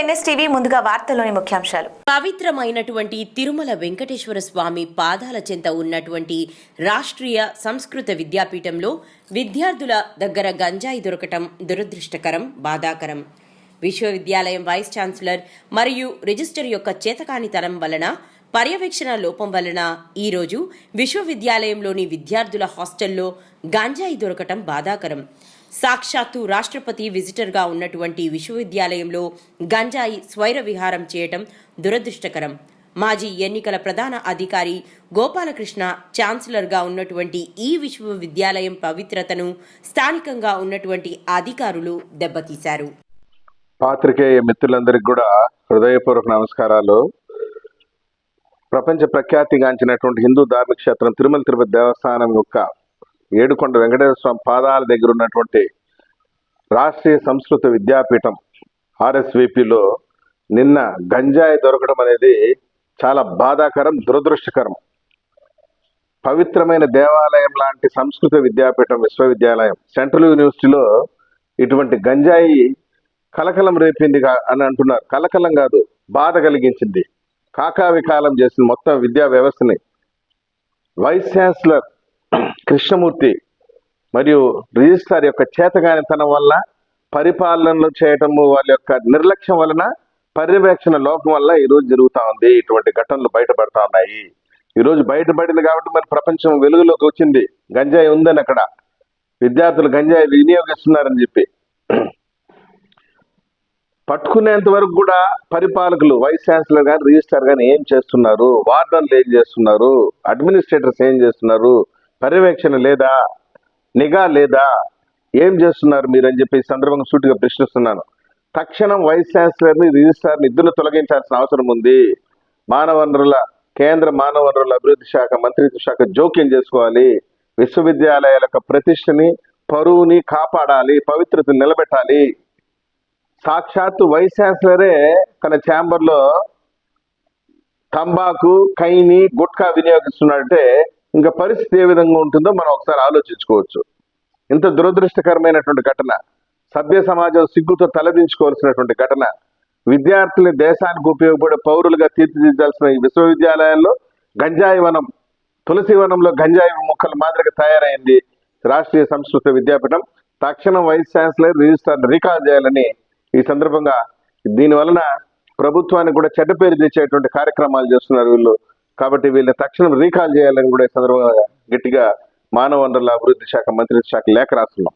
NSTV ముందుగా వార్తల్లోని ముఖ్యాంశాలు. పవిత్రమైనటువంటి తిరుమల వెంకటేశ్వర స్వామి పాదాల చెంత ఉన్నటువంటి రాష్ట్రీయ సంస్కృత విద్యాపీఠంలో విద్యార్థుల దగ్గర గంజాయి దొరకటం దురదృష్టకరం బాధాకరం. విశ్వవిద్యాలయం వైస్ ఛాన్సలర్ మరియు రిజిస్టర్ యొక్క చేతకానితనం వలన పర్యవేక్షణ లోపం వలన ఈరోజు విశ్వవిద్యాలయంలోని విద్యార్థుల హాస్టల్లో గాంజాయి దొరకటం బాధాకరం. సాక్షాత్తు రాష్ట్రపతి విజిటర్గా ఉన్నటువంటి విశ్వవిద్యాలయంలో గంజాయి స్వైర విహారం చేయటం దురదృష్టకరం. మాజీ ఎన్నికల ప్రధాన అధికారి గోపాలకృష్ణ ఛాన్సలర్గా ఉన్నటువంటి ఈ విశ్వవిద్యాలయం పవిత్రతను స్థానికంగా ఉన్నటువంటి అధికారులు దెబ్బతీశారు. పాత్రికేయ మిత్రులందరికీ కూడా హృదయపూర్వక నమస్కారాలు. ప్రపంచ ప్రఖ్యాతిగాంచినటువంటి హిందూ ధార్మిక క్షేత్రం తిరుమల తిరుపతి దేవస్థానం యొక్క ఏడుకొండ వెంకటేశ్వర స్వామి పాదాల దగ్గర ఉన్నటువంటి రాష్ట్రీయ సంస్కృత విద్యాపీఠం ఆర్ఎస్విపిలో నిన్న గంజాయి దొరకడం అనేది చాలా బాధాకరం దురదృష్టకరం. పవిత్రమైన దేవాలయం లాంటి సంస్కృత విద్యాపీఠం విశ్వవిద్యాలయం. సెంట్రల్ యూనివర్సిటీలో ఇటువంటి గంజాయి కలకలం రేపింది అని అంటున్నారు. కలకలం కాదు బాధ కలిగించింది. కాకావికాలం చేసింది మొత్తం విద్యా వ్యవస్థని. వైస్ ఛాన్సలర్ కృష్ణమూర్తి మరియు రిజిస్ట్రార్ యొక్క చేతగానితనం వల్ల పరిపాలనలు చేయటము వాళ్ళ యొక్క నిర్లక్ష్యం వలన పర్యవేక్షణ లోపం వల్ల ఈరోజు జరుగుతూ ఉంది. ఇటువంటి ఘటనలు బయటపడతా ఉన్నాయి. ఈరోజు బయటపడింది కాబట్టి మరి ప్రపంచం వెలుగులోకి వచ్చింది. గంజాయి ఉందని అక్కడ విద్యార్థులు గంజాయి వినియోగిస్తున్నారని చెప్పి. పట్టుకునేంత వరకు కూడా పరిపాలకులు వైస్ ఛాన్సలర్ కానీ రిజిస్టర్ కానీ ఏం చేస్తున్నారు? వార్డన్లు ఏం చేస్తున్నారు? అడ్మినిస్ట్రేటర్స్ ఏం చేస్తున్నారు? పర్యవేక్షణ లేదా? నిఘా లేదా? ఏం చేస్తున్నారు మీరు అని చెప్పి సందర్భంగా సూటిగా ప్రశ్నిస్తున్నాను. తక్షణం వైస్ ఛాన్సలర్ని రిజిస్ట్రార్ని ఇద్దరు తొలగించాల్సిన అవసరం ఉంది. మానవ వనరుల కేంద్ర మానవ వనరుల అభివృద్ధి శాఖ మంత్రిత్వ శాఖ జోక్యం చేసుకోవాలి. విశ్వవిద్యాలయాల యొక్క ప్రతిష్టని పరువుని కాపాడాలి పవిత్రతను నిలబెట్టాలి. సాక్షాత్తు వైస్ ఛాన్సలరే తన ఛాంబర్లో తంబాకు కైని గుట్కా వినియోగిస్తున్నాడంటే ఇంకా పరిస్థితి ఏ విధంగా ఉంటుందో మనం ఒకసారి ఆలోచించుకోవచ్చు. ఇంత దురదృష్టకరమైనటువంటి ఘటన సభ్య సమాజం సిగ్గుతో తలదించుకోవాల్సినటువంటి ఘటన విద్యార్థుల్ని దేశానికి ఉపయోగపడే పౌరులుగా తీర్చిదిద్దాల్సిన ఈ విశ్వవిద్యాలయాల్లో గంజాయి వనం తులసి వనంలో గంజాయి మొక్కల మాదిరిగా తయారైంది రాష్ట్రీయ సంస్కృత విద్యాపీఠం. తక్షణం వైస్ ఛాన్సలర్ రిజిస్ట్రార్ రికార్డ్ చేయాలని ఈ సందర్భంగా దీని వలన ప్రభుత్వానికి కూడా చెడ్డ పేరు తెచ్చేటువంటి కార్యక్రమాలు చేస్తున్నారు వీళ్ళు. కాబట్టి వీళ్ళని తక్షణం రీకాల్ చేయాలని కూడా ఈ సందర్భంగా గట్టిగా మానవ వనరుల అభివృద్ధి శాఖ మంత్రిత్వ శాఖ లేఖ రాస్తున్నాం.